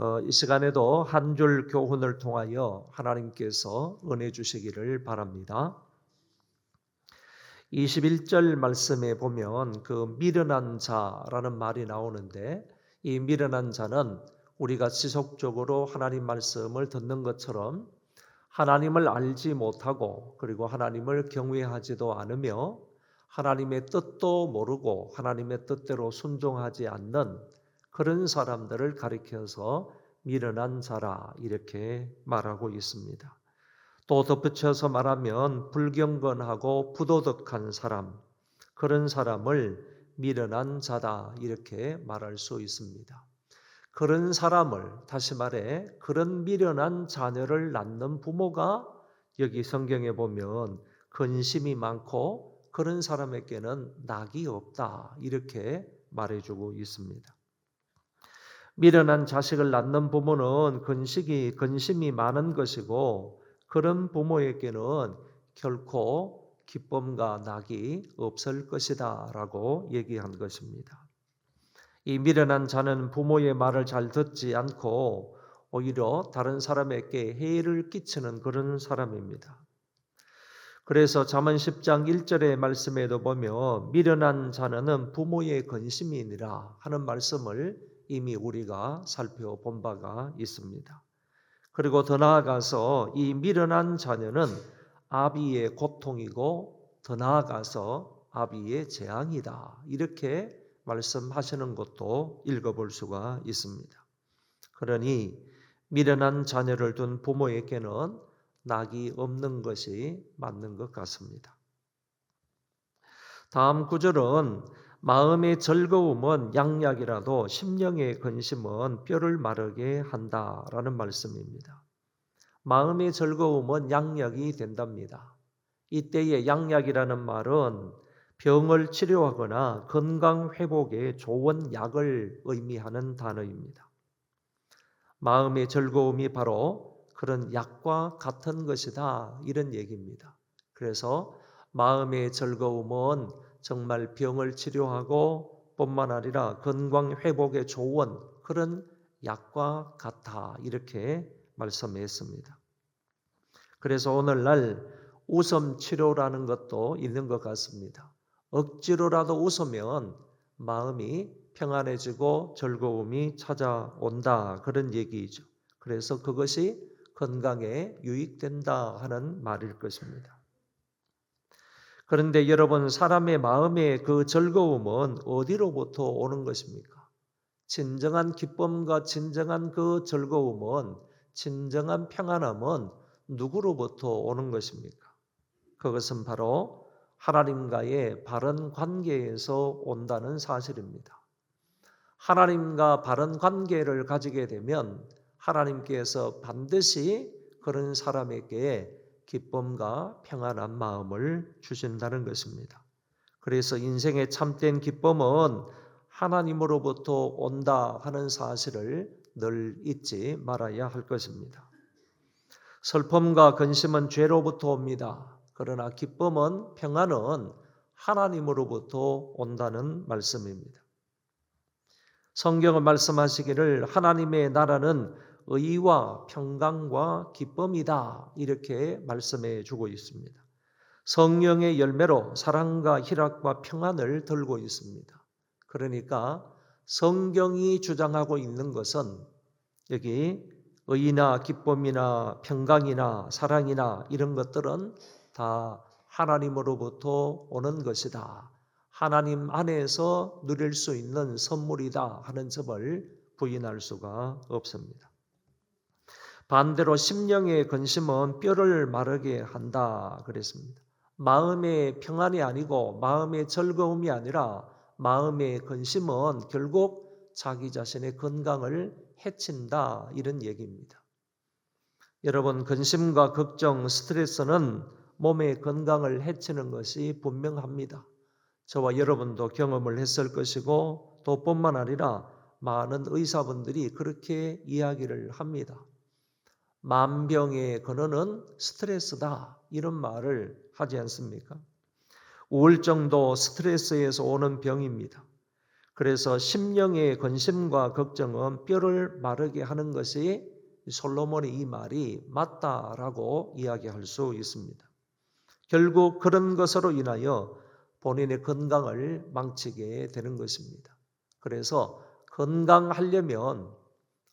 어, 이 시간에도 한 줄 교훈을 통하여 하나님께서 은혜 주시기를 바랍니다. 21절 말씀에 보면 그 미련한 자라는 말이 나오는데 이 미련한 자는 우리가 지속적으로 하나님 말씀을 듣는 것처럼 하나님을 알지 못하고 그리고 하나님을 경외하지도 않으며 하나님의 뜻도 모르고 하나님의 뜻대로 순종하지 않는 그런 사람들을 가리켜서 미련한 자라 이렇게 말하고 있습니다. 또 덧붙여서 말하면 불경건하고 부도덕한 사람 그런 사람을 미련한 자다 이렇게 말할 수 있습니다. 그런 사람을 다시 말해 그런 미련한 자녀를 낳는 부모가 여기 성경에 보면 근심이 많고 그런 사람에게는 낙이 없다 이렇게 말해주고 있습니다. 미련한 자식을 낳는 부모는 근식이 근심이 많은 것이고 그런 부모에게는 결코 기쁨과 낙이 없을 것이다라고 얘기한 것입니다. 이 미련한 자는 부모의 말을 잘 듣지 않고 오히려 다른 사람에게 해를 끼치는 그런 사람입니다. 그래서 잠언 10장 1절의 말씀에도 보면 미련한 자는 부모의 근심이니라 하는 말씀을 이미 우리가 살펴본 바가 있습니다. 그리고 더 나아가서 이 미련한 자녀는 아비의 고통이고 더 나아가서 아비의 재앙이다. 이렇게 말씀하시는 것도 읽어볼 수가 있습니다. 그러니 미련한 자녀를 둔 부모에게는 낙이 없는 것이 맞는 것 같습니다. 다음 구절은 마음의 즐거움은 양약이라도 심령의 근심은 뼈를 마르게 한다라는 말씀입니다. 마음의 즐거움은 양약이 된답니다. 이때의 양약이라는 말은 병을 치료하거나 건강 회복에 좋은 약을 의미하는 단어입니다. 마음의 즐거움이 바로 그런 약과 같은 것이다 이런 얘기입니다. 그래서 마음의 즐거움은 정말 병을 치료하고 뿐만 아니라 건강 회복에 좋은 그런 약과 같아 이렇게 말씀했습니다. 그래서 오늘날 웃음 치료라는 것도 있는 것 같습니다. 억지로라도 웃으면 마음이 평안해지고 즐거움이 찾아온다 그런 얘기죠. 그래서 그것이 건강에 유익된다 하는 말일 것입니다. 그런데 여러분 사람의 마음의 그 즐거움은 어디로부터 오는 것입니까? 진정한 기쁨과 진정한 그 즐거움은 진정한 평안함은 누구로부터 오는 것입니까? 그것은 바로 하나님과의 바른 관계에서 온다는 사실입니다. 하나님과 바른 관계를 가지게 되면 하나님께서 반드시 그런 사람에게 기쁨과 평안한 마음을 주신다는 것입니다. 그래서 인생의 참된 기쁨은 하나님으로부터 온다 하는 사실을 늘 잊지 말아야 할 것입니다. 슬픔과 근심은 죄로부터 옵니다. 그러나 기쁨은 평안은 하나님으로부터 온다는 말씀입니다. 성경은 말씀하시기를 하나님의 나라는 의와 평강과 기쁨이다 이렇게 말씀해 주고 있습니다. 성령의 열매로 사랑과 희락과 평안을 들고 있습니다. 그러니까 성경이 주장하고 있는 것은 여기 의나 기쁨이나 평강이나 사랑이나 이런 것들은 다 하나님으로부터 오는 것이다. 하나님 안에서 누릴 수 있는 선물이다 하는 점을 부인할 수가 없습니다. 반대로 심령의 근심은 뼈를 마르게 한다 그랬습니다. 마음의 평안이 아니고 마음의 즐거움이 아니라 마음의 근심은 결국 자기 자신의 건강을 해친다 이런 얘기입니다. 여러분 근심과 걱정, 스트레스는 몸의 건강을 해치는 것이 분명합니다. 저와 여러분도 경험을 했을 것이고 또 뿐만 아니라 많은 의사분들이 그렇게 이야기를 합니다. 만병의 근원은 스트레스다. 이런 말을 하지 않습니까? 우울증도 스트레스에서 오는 병입니다. 그래서 심령의 근심과 걱정은 뼈를 마르게 하는 것이 솔로몬의 이 말이 맞다라고 이야기할 수 있습니다. 결국 그런 것으로 인하여 본인의 건강을 망치게 되는 것입니다. 그래서 건강하려면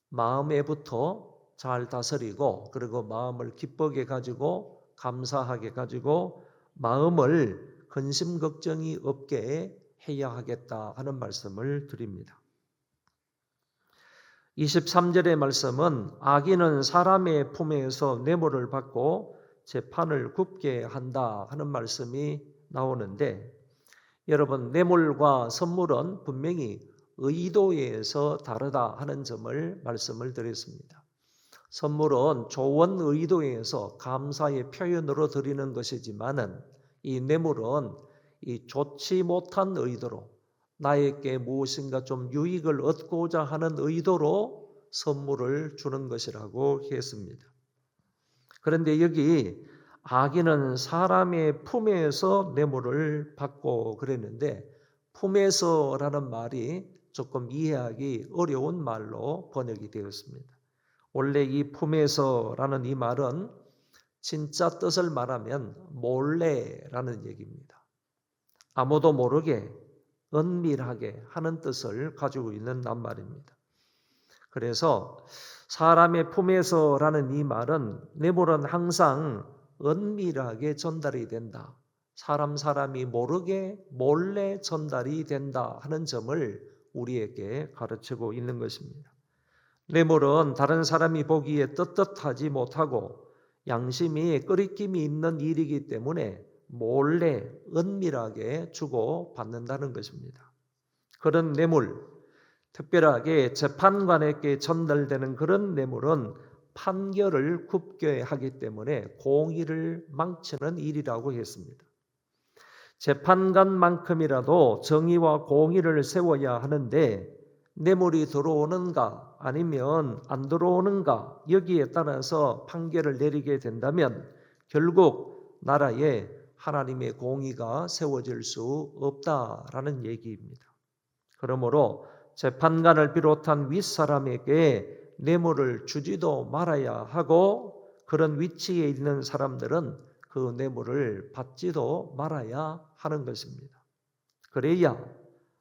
마음에부터 잘 다스리고 그리고 마음을 기쁘게 가지고 감사하게 가지고 마음을 근심 걱정이 없게 해야 하겠다 하는 말씀을 드립니다. 23절의 말씀은 악인은 사람의 품에서 뇌물을 받고 재판을 굽게 한다 하는 말씀이 나오는데 여러분 뇌물과 선물은 분명히 의도에서 다르다 하는 점을 말씀을 드렸습니다. 선물은 좋은 의도에서 감사의 표현으로 드리는 것이지만은 이 뇌물은 이 좋지 못한 의도로 나에게 무엇인가 좀 유익을 얻고자 하는 의도로 선물을 주는 것이라고 했습니다. 그런데 여기 악인은 사람의 품에서 뇌물을 받고 그랬는데 품에서라는 말이 조금 이해하기 어려운 말로 번역이 되었습니다. 원래 이 품에서라는 이 말은 진짜 뜻을 말하면 몰래라는 얘기입니다. 아무도 모르게 은밀하게 하는 뜻을 가지고 있는 낱말입니다. 그래서 사람의 품에서라는 이 말은 뇌물은 항상 은밀하게 전달이 된다. 사람 사람이 모르게 몰래 전달이 된다 하는 점을 우리에게 가르치고 있는 것입니다. 뇌물은 다른 사람이 보기에 떳떳하지 못하고 양심이 끄리낌이 있는 일이기 때문에 몰래 은밀하게 주고 받는다는 것입니다. 그런 뇌물, 특별하게 재판관에게 전달되는 그런 뇌물은 판결을 굽게 하기 때문에 공의를 망치는 일이라고 했습니다. 재판관만큼이라도 정의와 공의를 세워야 하는데 뇌물이 들어오는가 아니면 안 들어오는가 여기에 따라서 판결을 내리게 된다면 결국 나라에 하나님의 공의가 세워질 수 없다라는 얘기입니다. 그러므로 재판관을 비롯한 윗사람에게 뇌물을 주지도 말아야 하고 그런 위치에 있는 사람들은 그 뇌물을 받지도 말아야 하는 것입니다. 그래야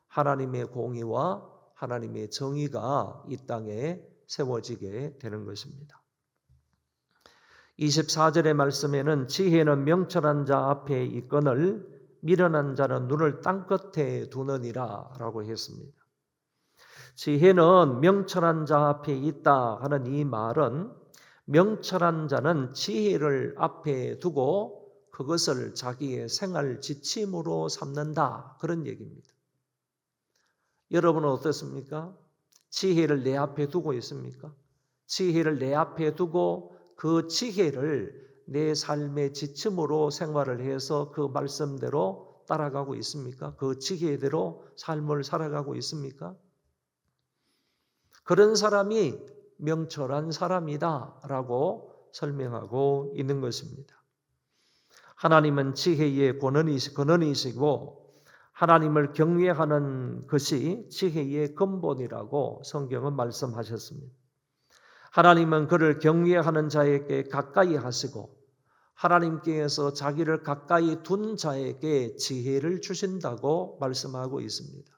하나님의 공의와 하나님의 정의가 이 땅에 세워지게 되는 것입니다. 24절의 말씀에는 지혜는 명철한 자 앞에 있거늘 미련한 자는 눈을 땅끝에 두느니라 라고 했습니다. 지혜는 명철한 자 앞에 있다 하는 이 말은 명철한 자는 지혜를 앞에 두고 그것을 자기의 생활 지침으로 삼는다. 그런 얘기입니다. 여러분은 어떻습니까? 지혜를 내 앞에 두고 있습니까? 지혜를 내 앞에 두고 그 지혜를 내 삶의 지침으로 생활을 해서 그 말씀대로 따라가고 있습니까? 그 지혜대로 삶을 살아가고 있습니까? 그런 사람이 명철한 사람이다 라고 설명하고 있는 것입니다. 하나님은 지혜의 권원이시고 하나님을 경외하는 것이 지혜의 근본이라고 성경은 말씀하셨습니다. 하나님은 그를 경외하는 자에게 가까이 하시고 하나님께서 자기를 가까이 둔 자에게 지혜를 주신다고 말씀하고 있습니다.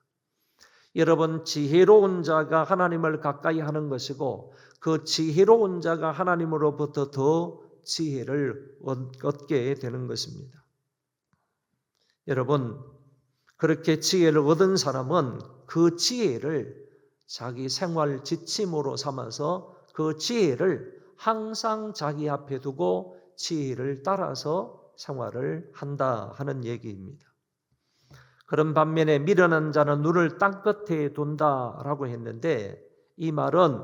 여러분 지혜로운 자가 하나님을 가까이 하는 것이고 그 지혜로운 자가 하나님으로부터 더 지혜를 얻게 되는 것입니다. 여러분 그렇게 지혜를 얻은 사람은 그 지혜를 자기 생활 지침으로 삼아서 그 지혜를 항상 자기 앞에 두고 지혜를 따라서 생활을 한다 하는 얘기입니다. 그런 반면에 미련한 자는 눈을 땅끝에 둔다라고 했는데 이 말은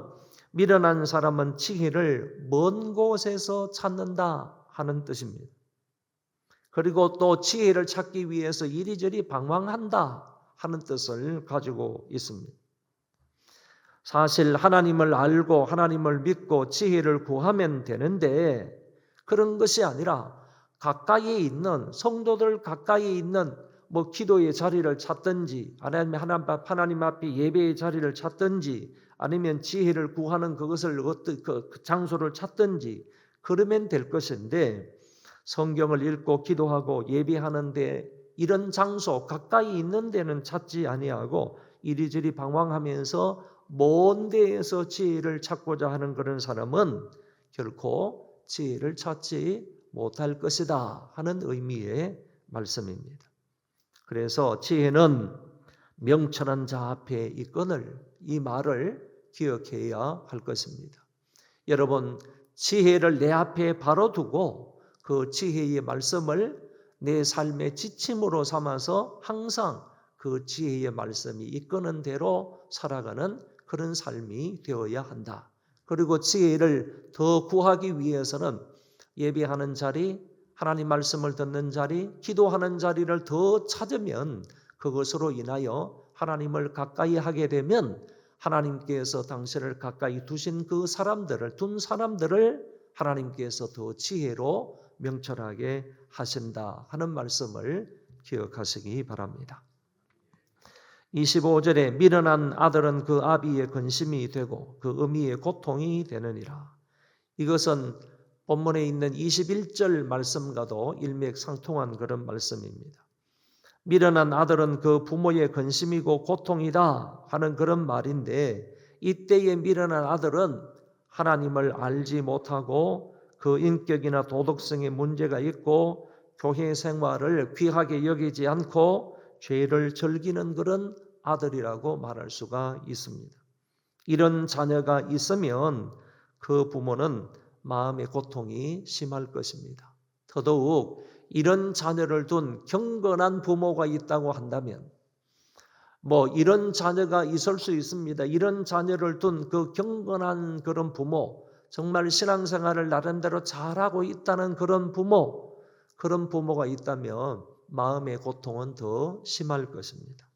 미련한 사람은 지혜를 먼 곳에서 찾는다 하는 뜻입니다. 그리고 또 지혜를 찾기 위해서 이리저리 방황한다 하는 뜻을 가지고 있습니다. 사실 하나님을 알고 하나님을 믿고 지혜를 구하면 되는데 그런 것이 아니라 가까이에 있는 성도들 가까이에 있는 뭐 기도의 자리를 찾든지 하나님 앞- 하나님 앞에 예배의 자리를 찾든지 아니면 지혜를 구하는 그것을 어떤 그 장소를 찾든지 그러면 될 것인데 성경을 읽고 기도하고 예배하는데 이런 장소 가까이 있는 데는 찾지 아니하고 이리저리 방황하면서 먼 데에서 지혜를 찾고자 하는 그런 사람은 결코 지혜를 찾지 못할 것이다 하는 의미의 말씀입니다. 그래서 지혜는 명철한 자 앞에 있거늘 이 말을 기억해야 할 것입니다. 여러분 지혜를 내 앞에 바로 두고 그 지혜의 말씀을 내 삶의 지침으로 삼아서 항상 그 지혜의 말씀이 이끄는 대로 살아가는 그런 삶이 되어야 한다. 그리고 지혜를 더 구하기 위해서는 예배하는 자리, 하나님 말씀을 듣는 자리, 기도하는 자리를 더 찾으면 그것으로 인하여 하나님을 가까이 하게 되면 하나님께서 당신을 가까이 두신 그 사람들을 둔 사람들을 하나님께서 더 지혜로 명철하게 하신다 하는 말씀을 기억하시기 바랍니다. 25절에 미련한 아들은 그 아비의 근심이 되고 그 어미의 고통이 되느니라. 이것은 본문에 있는 21절 말씀과도 일맥상통한 그런 말씀입니다. 미련한 아들은 그 부모의 근심이고 고통이다 하는 그런 말인데 이때의 미련한 아들은 하나님을 알지 못하고 그 인격이나 도덕성에 문제가 있고 교회 생활을 귀하게 여기지 않고 죄를 즐기는 그런 아들이라고 말할 수가 있습니다. 이런 자녀가 있으면 그 부모는 마음의 고통이 심할 것입니다. 더더욱 이런 자녀를 둔 경건한 부모가 있다고 한다면 뭐 이런 자녀가 있을 수 있습니다. 이런 자녀를 둔 그 경건한 그런 부모, 정말 신앙생활을 나름대로 잘하고 있다는 그런 부모, 그런 부모가 있다면 마음의 고통은 더 심할 것입니다.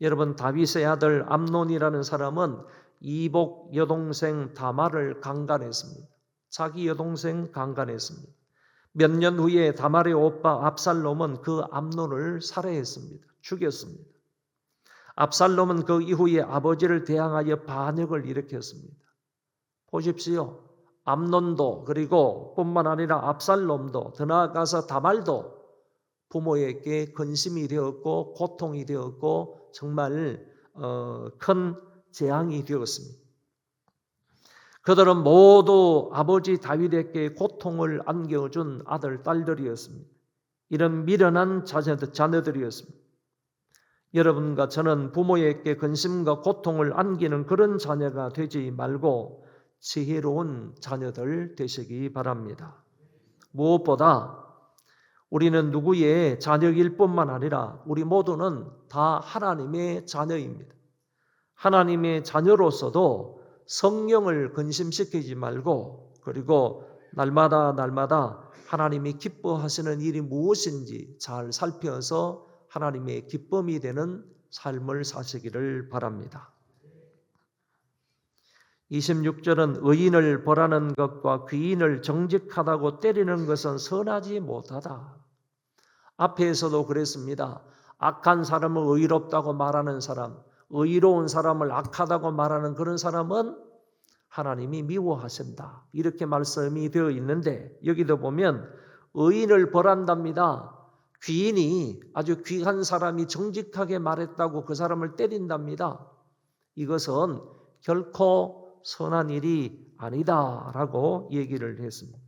여러분 다윗의 아들 암논이라는 사람은 이복 여동생 다말을 강간했습니다. 자기 여동생 강간했습니다. 몇 년 후에 다말의 오빠 압살롬은 그 암논을 살해했습니다. 죽였습니다. 압살롬은 그 이후에 아버지를 대항하여 반역을 일으켰습니다. 보십시오. 암논도 그리고 뿐만 아니라 압살롬도 더 나아가서 다말도 부모에게 근심이 되었고 고통이 되었고 정말 어, 큰 재앙이 되었습니다. 그들은 모두 아버지 다윗에게 고통을 안겨준 아들 딸들이었습니다. 이런 미련한 자녀들, 자녀들이었습니다. 여러분과 저는 부모에게 근심과 고통을 안기는 그런 자녀가 되지 말고 지혜로운 자녀들 되시기 바랍니다. 무엇보다 우리는 누구의 자녀일 뿐만 아니라 우리 모두는 다 하나님의 자녀입니다. 하나님의 자녀로서도 성령을 근심시키지 말고 그리고 날마다 날마다 하나님이 기뻐하시는 일이 무엇인지 잘 살펴서 하나님의 기쁨이 되는 삶을 사시기를 바랍니다. 26절은 의인을 벌하는 것과 귀인을 정직하다고 때리는 것은 선하지 못하다. 앞에서도 그랬습니다. 악한 사람을 의롭다고 말하는 사람, 의로운 사람을 악하다고 말하는 그런 사람은 하나님이 미워하신다. 이렇게 말씀이 되어 있는데 여기도 보면 의인을 벌한답니다. 귀인이 아주 귀한 사람이 정직하게 말했다고 그 사람을 때린답니다. 이것은 결코 선한 일이 아니다라고 얘기를 했습니다.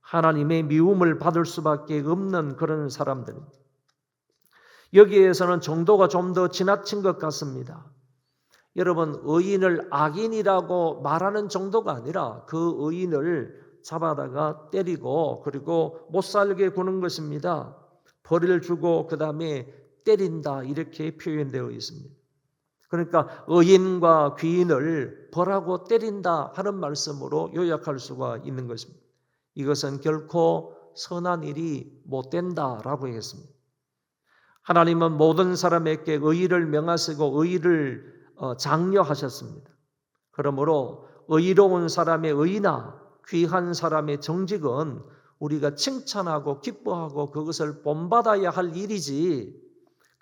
하나님의 미움을 받을 수밖에 없는 그런 사람들입니다. 여기에서는 정도가 좀 더 지나친 것 같습니다. 여러분, 의인을 악인이라고 말하는 정도가 아니라 그 의인을 잡아다가 때리고 그리고 못 살게 구는 것입니다. 벌을 주고 그 다음에 때린다 이렇게 표현되어 있습니다. 그러니까 의인과 귀인을 벌하고 때린다 하는 말씀으로 요약할 수가 있는 것입니다. 이것은 결코 선한 일이 못 된다라고 했습니다. 하나님은 모든 사람에게 의의를 명하시고 의의를 어, 장려하셨습니다. 그러므로 의로운 사람의 의나 귀한 사람의 정직은 우리가 칭찬하고 기뻐하고 그것을 본받아야 할 일이지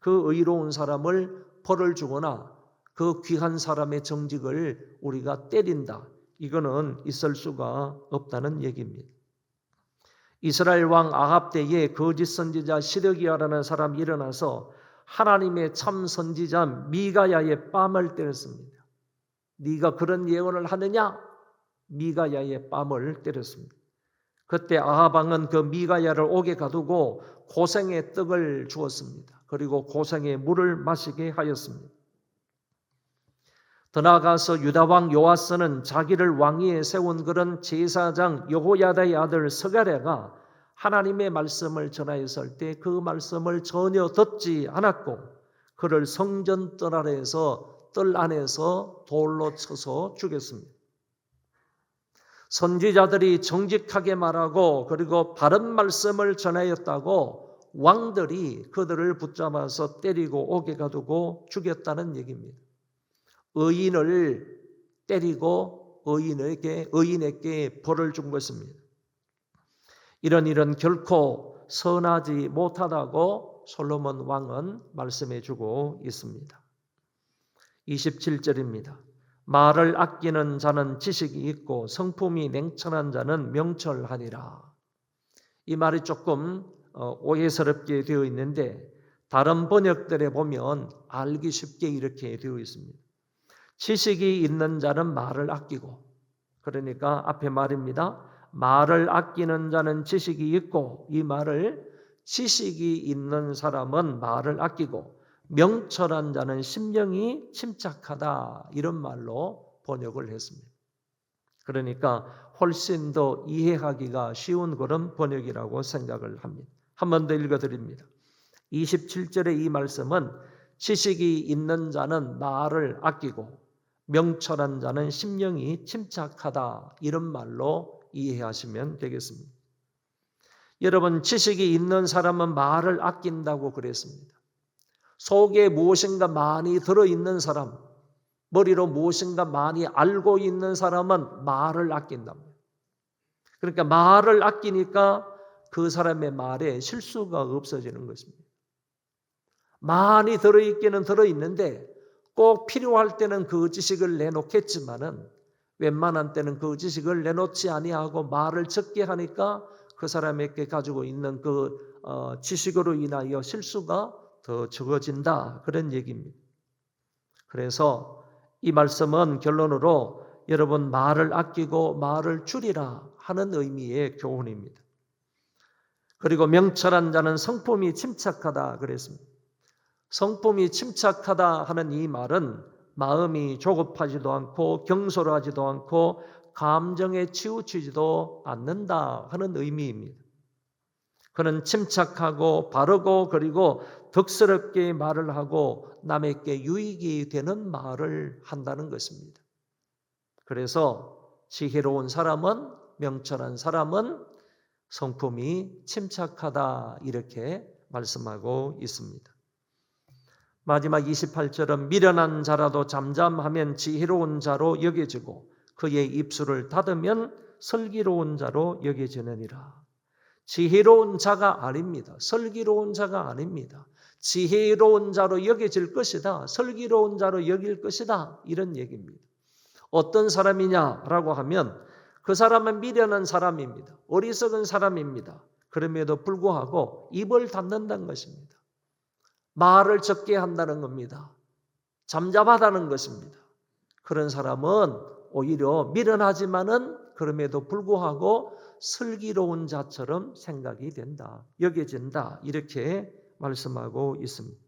그 의로운 사람을 벌을 주거나 그 귀한 사람의 정직을 우리가 때린다. 이거는 있을 수가 없다는 얘기입니다. 이스라엘 왕 아합 때에 거짓 선지자 시드기야라는 사람이 일어나서 하나님의 참 선지자 미가야의 뺨을 때렸습니다. 네가 그런 예언을 하느냐? 미가야의 뺨을 때렸습니다. 그때 아하방은 그 미가야를 옥에 가두고 고생의 떡을 주었습니다. 그리고 고생의 물을 마시게 하였습니다. 더 나아가서 유다 왕 요아스는 자기를 왕위에 세운 그런 제사장 여호야다의 아들 스가랴가 하나님의 말씀을 전하였을 때 그 말씀을 전혀 듣지 않았고 그를 성전 뜰 아래에서 뜰 안에서 돌로 쳐서 죽였습니다. 선지자들이 정직하게 말하고 그리고 바른 말씀을 전하였다고 왕들이 그들을 붙잡아서 때리고 옥에 가두고 죽였다는 얘기입니다. 의인을 때리고 의인에게 의인에게 벌을 준 것입니다. 이런 일은 결코 선하지 못하다고 솔로몬 왕은 말씀해 주고 있습니다. 27절입니다. 말을 아끼는 자는 지식이 있고 성품이 냉철한 자는 명철하니라. 이 말이 조금 어, 오해스럽게 되어 있는데 다른 번역들에 보면 알기 쉽게 이렇게 되어 있습니다. 지식이 있는 자는 말을 아끼고 그러니까 앞에 말입니다. 말을 아끼는 자는 지식이 있고 이 말을 지식이 있는 사람은 말을 아끼고 명철한 자는 심령이 침착하다 이런 말로 번역을 했습니다. 그러니까 훨씬 더 이해하기가 쉬운 그런 번역이라고 생각을 합니다. 한 번 더 읽어드립니다. 27절의 이 말씀은 지식이 있는 자는 말을 아끼고 명철한 자는 심령이 침착하다 이런 말로 이해하시면 되겠습니다. 여러분 지식이 있는 사람은 말을 아낀다고 그랬습니다. 속에 무엇인가 많이 들어 있는 사람, 머리로 무엇인가 많이 알고 있는 사람은 말을 아낀답니다. 그러니까 말을 아끼니까 그 사람의 말에 실수가 없어지는 것입니다. 많이 들어 있기는 들어 있는데 꼭 필요할 때는 그 지식을 내놓겠지만은 웬만한 때는 그 지식을 내놓지 아니하고 말을 적게 하니까 그 사람에게 가지고 있는 그 어, 지식으로 인하여 실수가 더 적어진다 그런 얘기입니다. 그래서 이 말씀은 결론으로 여러분 말을 아끼고 말을 줄이라 하는 의미의 교훈입니다. 그리고 명철한 자는 성품이 침착하다 그랬습니다. 성품이 침착하다 하는 이 말은 마음이 조급하지도 않고 경솔하지도 않고 감정에 치우치지도 않는다 하는 의미입니다. 그는 침착하고 바르고 그리고 덕스럽게 말을 하고 남에게 유익이 되는 말을 한다는 것입니다. 그래서 지혜로운 사람은 명철한 사람은 성품이 침착하다 이렇게 말씀하고 있습니다. 마지막 28절은 미련한 자라도 잠잠하면 지혜로운 자로 여겨지고 그의 입술을 닫으면 슬기로운 자로 여겨지느니라. 지혜로운 자가 아닙니다. 슬기로운 자가 아닙니다. 지혜로운 자로 여겨질 것이다. 슬기로운 자로 여길 것이다. 이런 얘기입니다. 어떤 사람이냐라고 하면 그 사람은 미련한 사람입니다. 어리석은 사람입니다. 그럼에도 불구하고 입을 닫는다는 것입니다. 말을 적게 한다는 겁니다. 잠잠하다는 것입니다. 그런 사람은 오히려 미련하지만은 그럼에도 불구하고 슬기로운 자처럼 생각이 된다. 여겨진다. 이렇게 말씀하고 있습니다.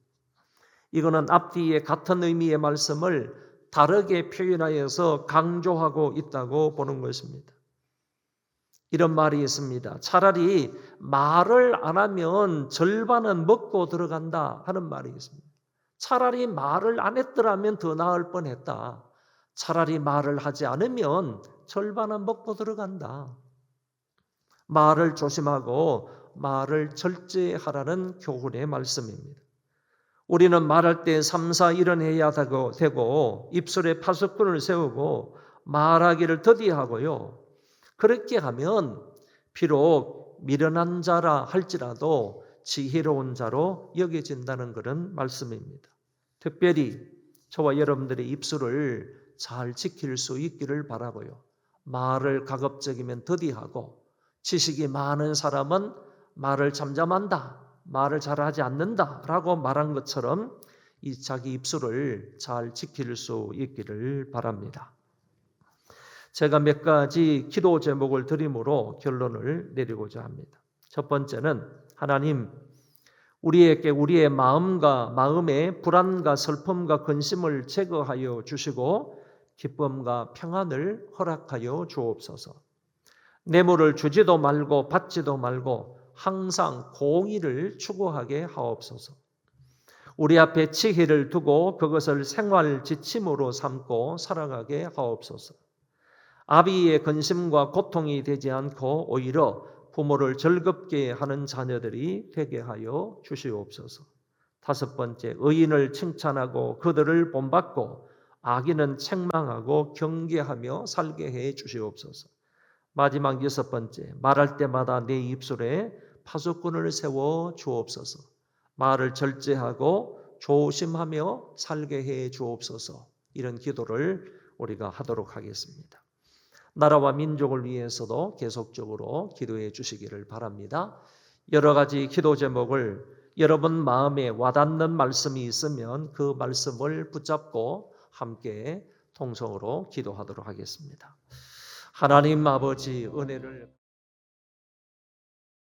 이거는 앞뒤에 같은 의미의 말씀을 다르게 표현하여서 강조하고 있다고 보는 것입니다. 이런 말이 있습니다. 차라리 말을 안 하면 절반은 먹고 들어간다 하는 말이 있습니다. 차라리 말을 안 했더라면 더 나을 뻔했다. 차라리 말을 하지 않으면 절반은 먹고 들어간다. 말을 조심하고 말을 절제하라는 교훈의 말씀입니다. 우리는 말할 때 3, 4, 1은 해야 되고 입술에 파수꾼을 세우고 말하기를 더디하고요. 그렇게 하면 비록 미련한 자라 할지라도 지혜로운 자로 여겨진다는 그런 말씀입니다. 특별히 저와 여러분들의 입술을 잘 지킬 수 있기를 바라고요. 말을 가급적이면 더디하고 지식이 많은 사람은 말을 잠잠한다. 말을 잘하지 않는다라고 말한 것처럼 이 자기 입술을 잘 지킬 수 있기를 바랍니다. 제가 몇 가지 기도 제목을 드림으로 결론을 내리고자 합니다. 첫 번째는 하나님 우리에게 우리의 마음과 마음의 불안과 슬픔과 근심을 제거하여 주시고 기쁨과 평안을 허락하여 주옵소서. 뇌물을 주지도 말고 받지도 말고 항상 공의를 추구하게 하옵소서. 우리 앞에 지혜를 두고 그것을 생활 지침으로 삼고 살아가게 하옵소서. 아비의 근심과 고통이 되지 않고 오히려 부모를 즐겁게 하는 자녀들이 되게 하여 주시옵소서. 다섯 번째, 의인을 칭찬하고 그들을 본받고 악인은 책망하고 경계하며 살게 해 주시옵소서. 마지막 여섯 번째, 말할 때마다 내 입술에 파수꾼을 세워 주옵소서. 말을 절제하고 조심하며 살게 해 주옵소서. 이런 기도를 우리가 하도록 하겠습니다. 나라와 민족을 위해서도 계속적으로 기도해 주시기를 바랍니다. 여러 가지 기도 제목을 여러분 마음에 와닿는 말씀이 있으면 그 말씀을 붙잡고 함께 통성으로 기도하도록 하겠습니다. 하나님 아버지 은혜를